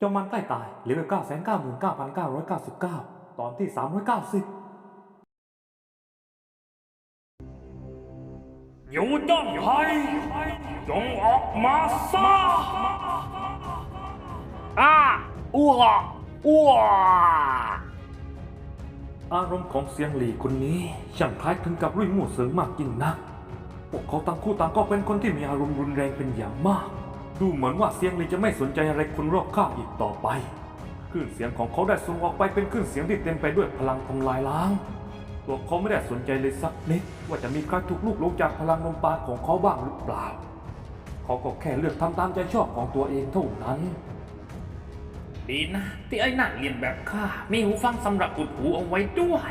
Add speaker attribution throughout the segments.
Speaker 1: จอมมันใกล้ตายเหลือเก้าแสนเก้าหมื่นเก้าพันเก้าร้อยเก้าสิบเก้าตอนที่สามร้อยเก้าสิบ
Speaker 2: อยู่ด้านไทยจงออกมาซะอ้าอ้วอ้ว
Speaker 1: อารมณ์ของเสียงหลีคนนี้ช่างคล้ายคลึงกับรุ่ยมู่เสิงมากยิ่งนัก พวกเขาต่างคู่ต่างก็เป็นคนที่มีอารมณ์รุนแรงเป็นอย่างมาก ดูเหมือนว่าเสียงลีจะไม่สนใจอะไรคนรอบข้างอีกต่อไปคลื่นเสียงของเขาได้ส่งออกไปเป็นคลื่นเสียงที่เต็มไปด้วยพลังทำลายล้าง ตัวเขาไม่ได้สนใจเลยสักนิดว่าจะมีใครถูกลูกหลงจากพลังลมปราณของเขาบ้างหรือเปล่า เขาก็แค่เลือกทำตามใจชอบของตัวเองเท่านั้น
Speaker 2: ดีนะ ที่ไอ้หนั่นเรียนแบบข้ามีหูฟังสำหรับอุดหูเอาไว้ด้วย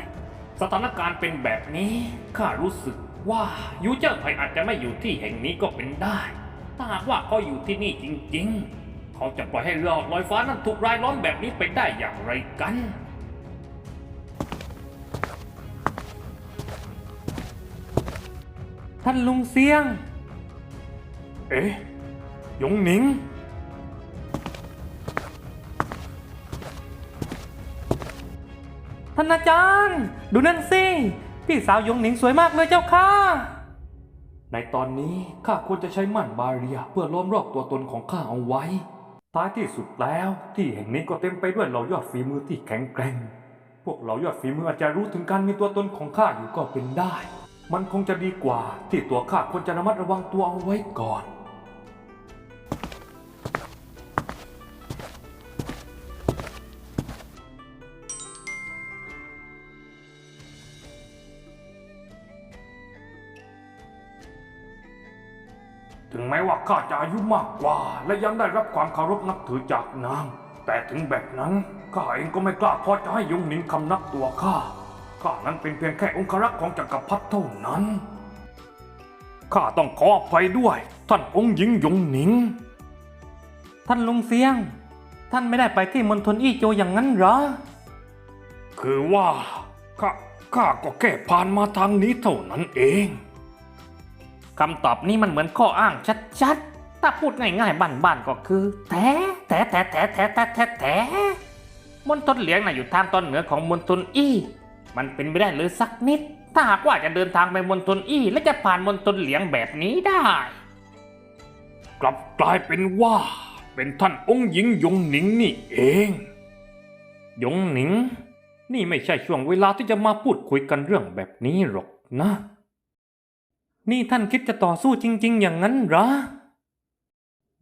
Speaker 2: สถานการณ์เป็นแบบนี้ข้ารู้สึกว่ายูเจิ้งไผ่อาจจะไม่อยู่ที่แห่งนี้ก็เป็นได้ ถ้าหากว่าเขาอยู่ที่นี่จริงๆ เขาจะปล่อยให้เรือลอยฟ้านั้นถูกรายล้อมแบบนี้ไปได้อย่างไรกัน
Speaker 1: ท่านลุงเสียง
Speaker 2: เอ๊ะยงหนิง
Speaker 1: ท่านอาจารย์ ดูนั่นสิ พี่สาวยงหนิงสวยมากเลยเจ้าค่ะ ในตอนนี้ข้าควรจะใช้ม่านบาเรียเพื่อล้อมรอบตัวตนของข้าเอาไว้ ท้ายที่สุดแล้วที่แห่งนี้ก็เต็มไปด้วยเหล่ายอดฝีมือที่แข็งแกร่ง พวกเหล่ายอดฝีมืออาจจะรู้ถึงการมีตัวตนของข้าอยู่ก็เป็นได้ มันคงจะดีกว่าที่ตัวข้าควรจะระมัดระวังตัวเอาไว้ก่อน
Speaker 2: ถึงแม้ว่าข้าจะอายุมากกว่า และยังได้รับความเคารพนับถือจากนาง แต่ถึงแบบนั้นข้าเองก็ไม่กล้าพอจะให้ยงหนิงคำนับตัวข้า ข้านั้นเป็นเพียงแค่องครักษ์ของจักรพรรดิเท่านั้น ข้าต้องขออภัยด้วย ท่านองค์หญิงยงหนิง
Speaker 1: ท่านลุงเสียง ท่านไม่ได้ไปที่มณฑลอี้โจวอย่างนั้นเหรอ
Speaker 2: คือว่าข้าข้าก็แค่ผ่านมาทางนี้เท่านั้นเอง
Speaker 1: คำตอบนี้มันเหมือนข้ออ้างชัดๆ ถ้าพูดง่ายๆบ้านๆก็คือแท้แท้แท้แท้แท้แท้แท้แท้มณฑลเหลียงน่ะอยู่ทางตอนเหนือของมณฑลอี้ มันเป็นไม่ได้เลยสักนิด ถ้าหากว่าจะเดินทางไปมณฑลอี้ และจะผ่านมณฑลเหลียงแบบนี้ได้
Speaker 2: กลับกลายเป็นว่า เป็นท่านองค์หญิงยงหนิงนี่เอง
Speaker 1: ยงหนิง นี่ไม่ใช่ช่วงเวลาที่จะมาพูดคุยกันเรื่องแบบนี้หรอกนะ นี่ท่านคิดจะต่อสู้จริง ๆ อย่างนั้นเหรอ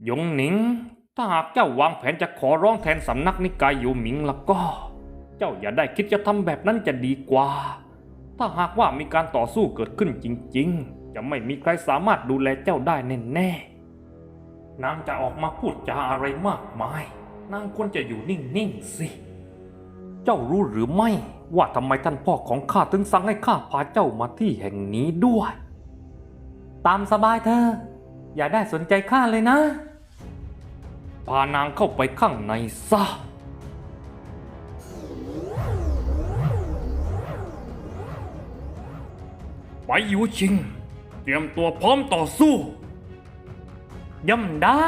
Speaker 1: ยงหนิง ถ้าหากเจ้าวางแผนจะขอร้องแทนสำนักนิกายยูหมิงแล้วก็ เจ้าอย่าได้คิดจะทำแบบนั้นจะดีกว่า ถ้าหากว่ามีการต่อสู้เกิดขึ้นจริง ๆ จะไม่มีใครสามารถดูแลเจ้าได้แน่ๆ นางจะออกมาพูดจาอะไรมากมาย นางควรจะอยู่นิ่งๆสิ เจ้ารู้หรือไม่ว่าทำไมท่านพ่อของข้าถึงสั่งให้ข้าพาเจ้ามาที่แห่งนี้ด้วย ตามสบายเธอ อย่าได้สนใจข้าเลยนะ พานางเข้าไปข้างในซะ
Speaker 2: ไปอยู่ชิง เตรียมตัวพร้อมต่อสู้
Speaker 1: ย่อมได้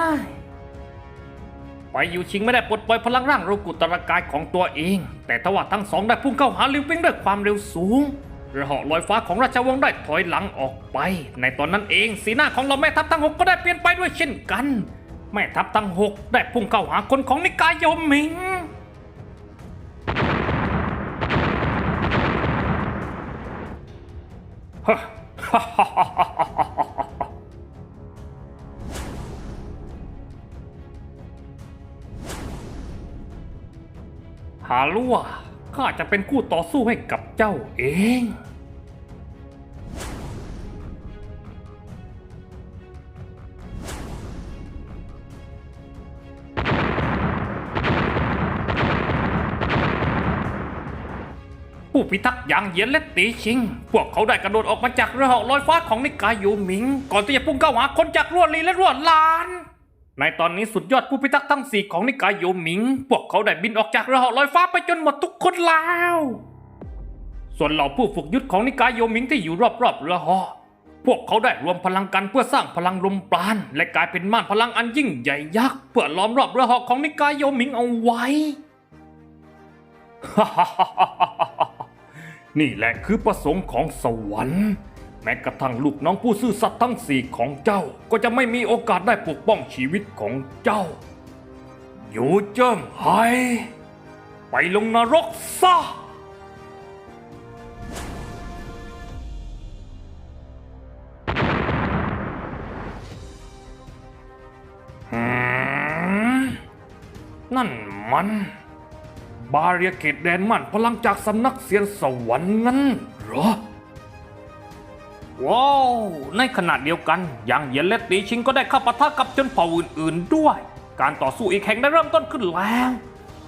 Speaker 2: ไปอยู่ชิงไม่ได้ปลดปล่อยพลังร่างโรกุตรกายของตัวเอง แต่ทว่าทั้งสองได้พุ่งเข้าหาลิวปิงด้วยความเร็วสูง เรือเหาะลอยฟ้าของราชวงศ์ได้ถอยหลังออกไป ในตอนนั้นเองสีหน้าของเราแม่ทัพทั้งหกก็ได้เปลี่ยนไปด้วยเช่นกัน แม่ทัพทั้งหกได้พุ่งเข้าหาคนของนิกายโยมหมิงหารู้ว่า ข้าจะเป็นคู่ต่อสู้ให้กับเจ้าเอง ผู้พิทักษ์ยางเยียนและตีชิง พวกเขาได้กระโดดออกมาจากเรือเหาะลอยฟ้าของนิกายยูหมิง ก่อนที่จะพุ่งเข้าหาคนจากรั่วลีและรั่วลาน ในตอนนี้สุดยอดผู้พิทักษ์ทั้งสี่ของนิกายโยหมิง พวกเขาได้บินออกจากเรือหาะลอยฟ้าไปจนหมดทุกคนแล้ว ส่วนเหล่าผู้ฝึกยุทธของนิกายโยหมิงที่อยู่รอบๆเรือหาะพวกเขาได้รวมพลังกันเพื่อสร้างพลังลมปราณและกลายเป็นม่านพลังอันยิ่งใหญ่ยักษ์เพื่อล้อมรอบเรือหอกของนิกายโยมิงเอาไว้ นี่แหละคือประสงค์ของสวรรค์ ม้กระทั่งลูกน้องผู้ซื่อสัตย์ทั้งสี่ของเจ้า ก็จะไม่มีโอกาสได้ปกป้องชีวิตของเจ้า อยู่เจิ้งไฮไปลงนรกซะนั่นมัน บาเรียเกตแดนมันพลังจากสำนักเซียนสวรรค์งั้น ว้าว ในขณะเดียวกันยางเยียนและตีชิงก็ได้เข้าปะทะกับจนเผ่าอื่นๆด้วย การต่อสู้อีกแห่งได้เริ่มต้นขึ้นแล้ว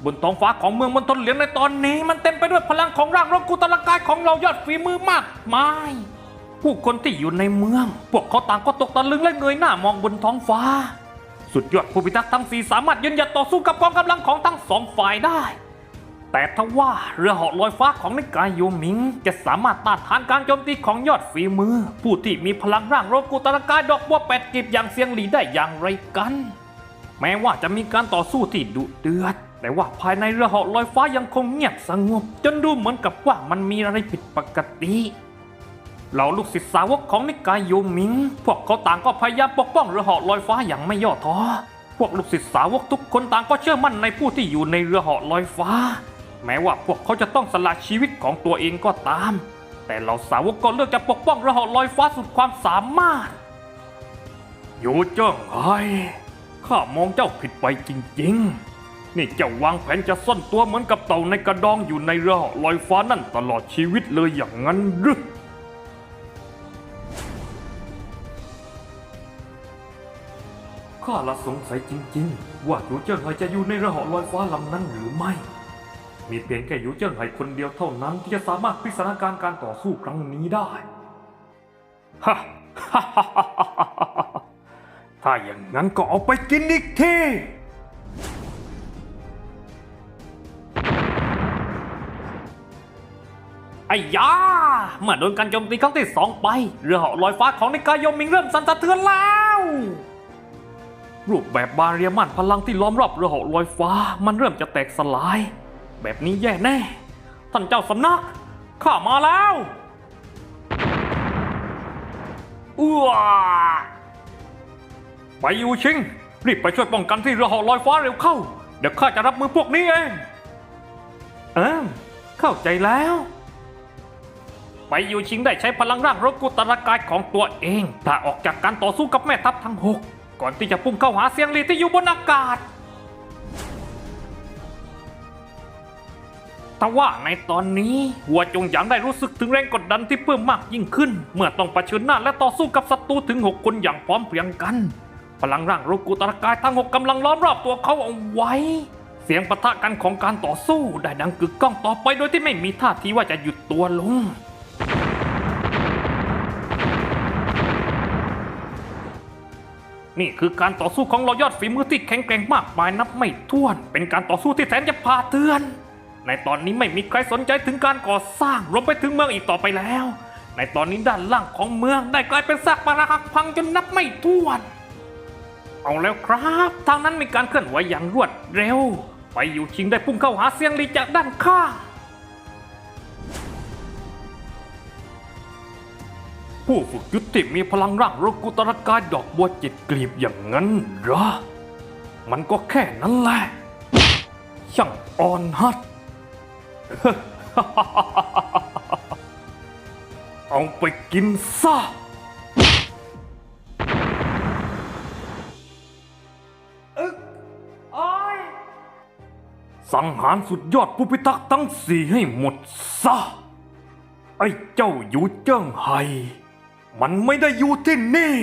Speaker 2: บนท้องฟ้าของเมืองมณฑลเหลียงในตอนนี้ มันเต็มไปด้วยพลังของร่างรบกุตรกายของเรายอดฝีมือมากมาย ผู้คนที่อยู่ในเมือง พวกเขาต่างก็ตกตะลึงและเงยหน้ามองบนท้องฟ้า สุดยอดผู้พิทักษ์ทั้งสี่สามารถยืนหยัดต่อสู้กับกองกำลังของทั้งสองฝ่ายได้ แต่ทว่าเรือเหาะลอยฟ้าของนิกายโยมิง จะสามารถต้านทานการโจมตีของยอดฝีมือ ผู้ที่มีพลังร่างโรกุตรกายดอกบัวแปดกีบอย่างเซียงหลีได้อย่างไรกัน แม้ว่าจะมีการต่อสู้ที่ดุเดือด แต่ว่าภายในเรือเหาะลอยฟ้ายังคงเงียบสงบ จนดูเหมือนกับว่ามันมีอะไรผิดปกติเหล่าลูกศิษย์สาวกของนิกายโยมิง พวกเขาต่างก็พยายามปกป้องเรือเหาะลอยฟ้าอย่างไม่ย่อท้อพวกลูกศิษย์สาวกทุกคนต่างก็เชื่อมั่นในผู้ที่อยู่ในเรือเหาะลอยฟ้า แม้ว่าพวกเขาจะต้องสละชีวิตของตัวเองก็ตาม แต่เหล่าสาวกก็เลือกจะปกป้องเรือเหาะลอยฟ้าสุดความสามารถ อยู่เจ้าไงข้ามองเจ้าผิดไปจริงๆ นี่เจ้าวางแผนจะซ่อนตัวเหมือนกับเต่าในกระดองอยู่ในเรือเหาะลอยฟ้านั่นตลอดชีวิตเลยอย่างนั้นหรือ
Speaker 1: ข้าละสงสัยจริง ๆ ว่าหยูเจิ้งไห่จะอยู่ในเรือเหาะลอยฟ้าลำนั้นหรือไม่ มีเพียงแค่ยูเจิ้งไห่คนเดียวเท่านั้นที่จะสามารถพลิกสถานการณ์การต่อสู้ครั้งนี้ได้
Speaker 2: ฮ่าฮ่าฮ่าฮ่าฮ่าฮ่าถ้าอย่างนั้นก็เอาไปกินอีกทีไอ้ยาเมื่อโดนการโจมตีครั้งที่สองไป เรือเหาะลอยฟ้าของนิกายโยมิงเริ่มสั่นสะเทือนแล้ว รูปแบบบาเรียมันพลังที่ล้อมรอบเรือเหาะลอยฟ้า มันเริ่มจะแตกสลาย แบบนี้แย่แน่ ท่านเจ้าสำนัก ข้ามาแล้วอ้วไปอยู่ชิง รีบไปช่วยป้องกันที่เรือหาะลอยฟ้าเร็วเข้า เดี๋ยวข้าจะรับมือพวกนี้เอง
Speaker 1: เออเข้าใจแล้ว
Speaker 2: ไปอยู่ชิงได้ใช้พลังร่างรบกุตรกายของตัวเองถ้าออกจากการต่อสู้กับแม่ทัพทั้งหกก่อนที่จะพุ่งเข้าหาเซียงลีที่อยู่บนอากาศ แต่ว่าในตอนนี้หัวจงหยางได้รู้สึกถึงแรงกดดันที่เพิ่มมากยิ่งขึ้น เมื่อต้องเผชิญหน้าและต่อสู้กับศัตรูถึง 6 คนอย่างพร้อมเพรียงกัน พลังร่างรบกุตรกายทั้งหกกำลังล้อมรอบตัวเขาเอาไว้ เสียงปะทะกันของการต่อสู้ได้ดังกึกก้องต่อไปโดยที่ไม่มีท่าทีว่าจะหยุดตัวลงนี่คือการต่อสู้ของเรายอดฝีมือที่แข็งแกร่งมากมายนับไม่ถ้วน เป็นการต่อสู้ที่แสนจะพาเตือน ในตอนนี้ไม่มีใครสนใจถึงการก่อสร้างรวมไปถึงเมืองอีกต่อไปแล้ว ในตอนนี้ด้านล่างของเมืองได้กลายเป็นซากปรักหักพังจนนับไม่ถ้วน เอาแล้วครับ ทางนั้นมีการเคลื่อนไหวอย่างรวดเร็ว ไปอยู่ชิงได้พุ่งเข้าหาเสียงลีจากด้านข้างผู้ฝึกยุทธที่มีพลังร่างรกุตรกายดอกบัวจ็ดกลีบอย่างนั้นเหรอ มันก็แค่นั้นแหละ ช่างอ่อนฮัด เอาไปกินซะสังหารสุดยอดผู้พิทักษ์ทั้งสี่ให้หมดซะ ไอ้เจ้าอยู่เจิ้งไห่มันไม่ได้อยู่ที่นี่